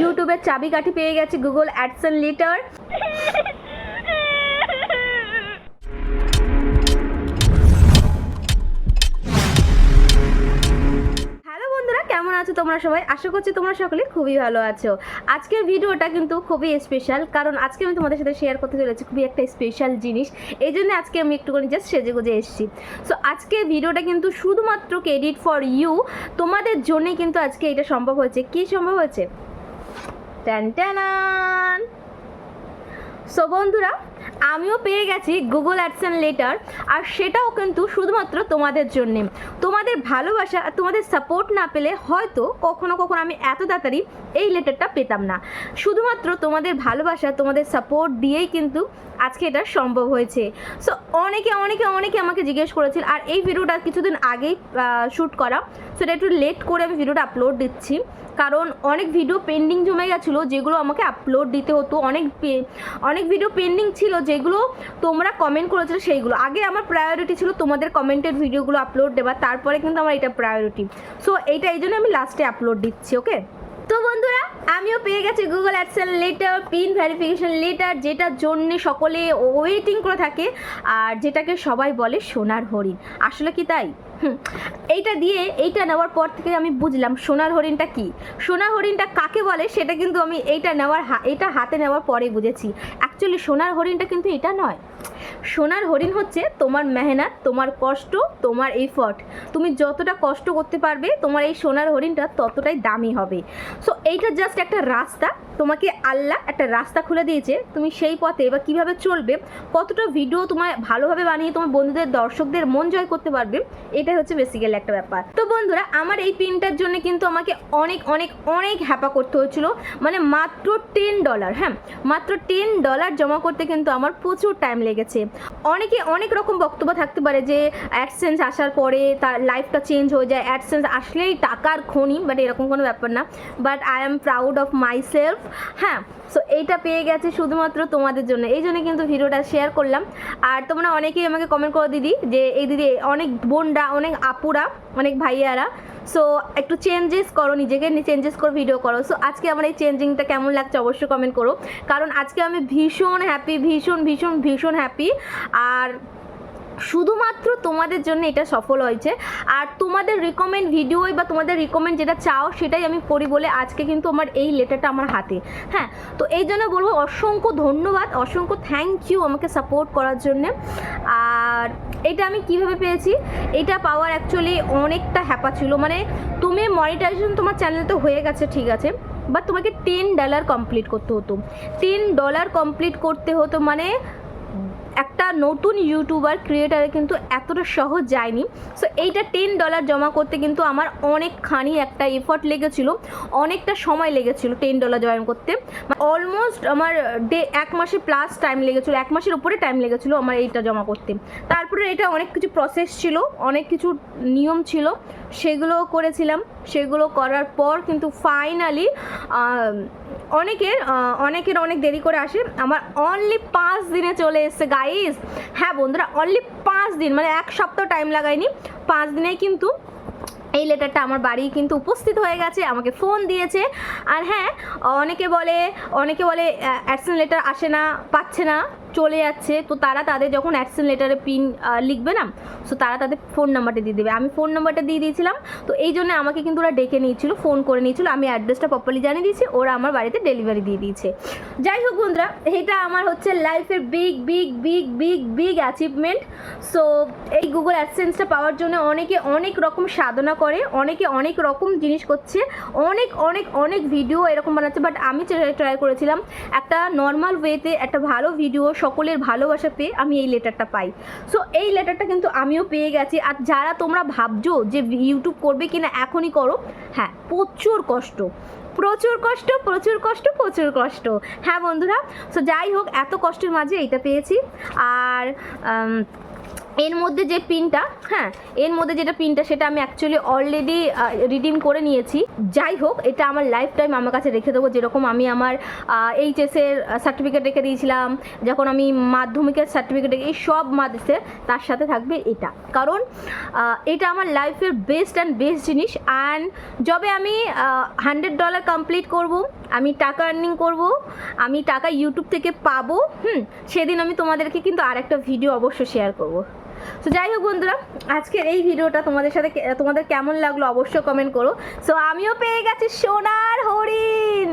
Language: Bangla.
ইউটিউবের চাবিকাঠি পেয়ে গেছে গুগল অ্যাডসন লিটার আছো তোমরা সবাই? আশা করছি তোমরা সকলে খুবই ভালো আছো। আজকের ভিডিওটা কিন্তু খুবই স্পেশাল কারণ আজকে আমি তোমাদের সাথে শেয়ার করতে চলেছি খুবই একটা স্পেশাল জিনিস। এই জন্য আজকে আমি একটুখানি জাস্ট সেজে গুজে এসেছি। সো আজকের ভিডিওটা কিন্তু শুধুমাত্র ক্রেডিট ফর ইউ তোমাদের জন্যই কিন্তু আজকে এটা সম্ভব হয়েছে। কি সম্ভব হয়েছে? ট্যান ট্যানান। সো বন্ধুরা আমিও পেয়ে গেছি গুগল অ্যাডসেন লেটার আর সেটাও কিন্তু শুধুমাত্র তোমাদের জন্যে। তোমাদের ভালোবাসা আর তোমাদের সাপোর্ট না পেলে হয়তো কখনো কখনো আমি এত তাড়াতাড়ি এই লেটারটা পেতাম না। শুধুমাত্র তোমাদের ভালোবাসা, তোমাদের সাপোর্ট দিয়েই কিন্তু আজকে এটা সম্ভব হয়েছে। সো অনেকে অনেকে অনেকে আমাকে জিজ্ঞেস করেছিল, আর এই ভিডিওটা কিছুদিন আগেই শ্যুট করা? সেটা একটু লেট করে আমি ভিডিওটা আপলোড দিচ্ছি। কারণ অনেক ভিডিও পেন্ডিং জমে গেছিল, যেগুলো আমাকে আপলোড দিতে হতো। অনেক অনেক ভিডিও পেন্ডিং ছিল যেগুলো তোমরা কমেন্ট করেছিলে সেইগুলো। আগে আমার প্রায়োরিটি ছিল তোমাদের কমেন্টের ভিডিওগুলো আপলোড দেওয়া, তারপরে কিন্তু আমার এটা প্রায়োরিটি সো এইটা এই জন্য আমি লাস্টে আপলোড দিচ্ছি ওকে তো বন্ধুরা আমিও পেয়ে গেছি Google AdSense letter pin verification letter যেটার জন্যে সকলে ওয়েটিং করে থাকে। আর যেটাকে সবাই বলে সোনার হরিণ। আসলে কি তাই? এইটা দিয়ে এইটা নেওয়ার পর থেকে আমি বুঝলাম সোনার হরিণটা কি? সোনার হরিণটা কাকে বলে সেটা কিন্তু আমি এইটা নেওয়ার এটা হাতে নেওয়ার পরে বুঝেছি। অ্যাকচুয়ালি সোনার হরিণটা কিন্তু এটা নয়। সোনার হরিণ হচ্ছে তোমার মেহনত, তোমার কষ্ট, তোমার এফর্ট তুমি যতটা কষ্ট করতে পারবে, তোমার এই সোনার হরিণটা ততটাই দামি হবে। সো এইটা জাস্ট একটা রাস্তা, তোমাকে আল্লাহ একটা রাস্তা খুলে দিয়েছে, তুমি সেই পথে বা কীভাবে চলবে, কতটা ভিডিও তোমার ভালোভাবে বানিয়ে তোমার বন্ধুদের, দর্শকদের মন জয় করতে পারবে, এটাই হচ্ছে বেসিক্যালি একটা ব্যাপার। তো বন্ধুরা, আমার এই পিনটার জন্য কিন্তু আমাকে অনেক অনেক অনেক হ্যাপা করতে হয়েছিল মানে মাত্র টেন ডলার হ্যাঁ মাত্র টেন ডলার জমা করতে কিন্তু আমার প্রচুর টাইম লেগেছে। অনেকে অনেক রকম বক্তব্য থাকতে পারে যে অ্যাডসেন্স আসার পরে তার লাইফটা চেঞ্জ হয়ে যায় অ্যাডসেন্স আসলেই টাকার খনি বাট এরকম কোনো ব্যাপার না but I am proud of my self হ্যাঁ সো এইটা পেয়ে গেছে শুধুমাত্র তোমাদের জন্য। এই জন্য কিন্তু ভিডিওটা শেয়ার করলাম। আর তোমরা অনেকেই আমাকে কমেন্ট করো, দিদি, যে এই দিদি অনেক বোনরা, অনেক আপুরা, অনেক ভাইয়ারা সো একটু চেঞ্জেস করো, নিজেকে চেঞ্জেস করো ভিডিও করো। সো আজকে আমার এই চেঞ্জিংটা কেমন লাগছে অবশ্যই কমেন্ট করো। কারণ আজকে আমি ভীষণ হ্যাপি ভীষণ ভীষণ ভীষণ হ্যাপি আর শুধুমাত্র তোমাদের জন্য এটা সফল হয়েছে। আর তোমাদের রিকমেন্ড ভিডিওই বা তোমাদের রিকমেন্ড যেটা চাও, সেটাই আমি করি বলে আজকে কিন্তু আমার এই লেটারটা আমার হাতে। হ্যাঁ তো এই জন্য বলব অসংখ্য ধন্যবাদ, অসংখ্য থ্যাংক ইউ আমাকে সাপোর্ট করার জন্য। আর এটা আমি কীভাবে পেয়েছি? এটা পাওয়ার অ্যাকচুয়ালি অনেকটা হ্যাপা ছিল। মানে তুমি মনিটাইজেশন তোমার চ্যানেল তো হয়ে গেছে, ঠিক আছে। বাট তোমাকে টেন ডলার কমপ্লিট করতে হতো। টেন ডলার কমপ্লিট করতে হতো মানে একটা নতুন ইউটিউবার ক্রিয়েটারে কিন্তু এতটা সহজ যায়নি। সো এইটা টেন ডলার জমা করতে কিন্তু আমার অনেকখানি একটা এফর্ট লেগেছিল, অনেকটা সময় লেগেছিল টেন ডলার জয়েন করতে। অলমোস্ট আমার ডে এক মাসে প্লাস টাইম লেগেছিলো, এক মাসের উপরে টাইম লেগেছিলো আমার এইটা জমা করতে। তারপরে এটা অনেক কিছু প্রসেস ছিল, অনেক কিছু নিয়ম ছিল সেগুলো করেছিলাম। সেগুলো করার পর কিন্তু ফাইনালি অনেকের অনেকের অনেক দেরি করে আসে। আমার অনলি পাঁচ দিনে চলে এসছে গাইস হ্যাঁ বন্ধুরা অনলি পাঁচ দিন মানে এক সপ্তাহ টাইম লাগায়নি পাঁচ দিনেই কিন্তু এই লেটারটা আমার বাড়ি কিন্তু উপস্থিত হয়ে গেছে, আমাকে ফোন দিয়েছে। আর হ্যাঁ অনেকে বলে অনেকে বলে অ্যাডসেন্ট লেটার আসে না, পাচ্ছে না। চলে যাচ্ছে, তো তারা তাদের যখন অ্যাডসেন লেটারে পিন লিখবে না সো তারা তাদের ফোন নাম্বারটা দিয়ে দেবে। আমি ফোন নাম্বারটা দিয়ে দিয়েছিলাম, তো এই জন্য আমাকে কিন্তু ওরা ডেকে নিয়েছিল ফোন করে নিয়েছিল, আমি অ্যাড্রেসটা প্রপারলি জানিয়ে দিয়েছি, ওরা আমার বাড়িতে ডেলিভারি দিয়ে দিয়েছে। যাই হোক বন্ধুরা, এটা আমার হচ্ছে লাইফের big big big big big achievement so এই গুগল অ্যাডসেন্সটা পাওয়ার জন্য অনেকে অনেক রকম সাধনা করে, অনেকে অনেক রকম জিনিস করছে, অনেক অনেক অনেক ভিডিও এরকম বানাচ্ছে বাট আমি ট্রাই করেছিলাম একটা নর্মাল ওয়েতে একটা ভালো ভিডিও সকলের ভালোবাসা পেয়ে আমি এই লেটারটা পাই। সো এই লেটারটা কিন্তু আমিও পেয়ে গেছি। আর যারা তোমরা ভাবছ যে ইউটিউব করবে কি না এখনই করো হ্যাঁ প্রচুর কষ্ট। প্রচুর কষ্ট প্রচুর কষ্ট প্রচুর কষ্ট। হ্যাঁ বন্ধুরা সো যাই হোক, এত কষ্টের মাঝে এইটা পেয়েছি। আর এর মধ্যে যে পিনটা হ্যাঁ এর মধ্যে যেটা পিনটা সেটা আমি অ্যাকচুয়ালি অলরেডি রিডিম করে নিয়েছি। যাই হোক, এটা আমার লাইফ টাইম আমার কাছে রেখে দেবো। যেরকম আমি আমার এইচএসের সার্টিফিকেট রেখে দিয়েছিলাম, যখন আমি মাধ্যমিকের সার্টিফিকেট এই সব মাদ্রাসের তার সাথে থাকবে এটা। কারণ এটা আমার লাইফের বেস্ট অ্যান্ড বেস্ট জিনিস। অ্যান্ড যবে আমি হান্ড্রেড ডলার কমপ্লিট করব আমি টাকা আর্নিং করব, আমি টাকা ইউটিউব থেকে পাবো, হুম, সেদিন আমি তোমাদেরকে কিন্তু আর একটা ভিডিও অবশ্যই শেয়ার করব। তো যাই হোক বন্ধুরা, আজকের এই ভিডিওটা তোমাদের সাথে তোমাদের কেমন লাগল অবশ্যই কমেন্ট করো। সো আমিও পেয়ে গেছি সোনার হরিণ!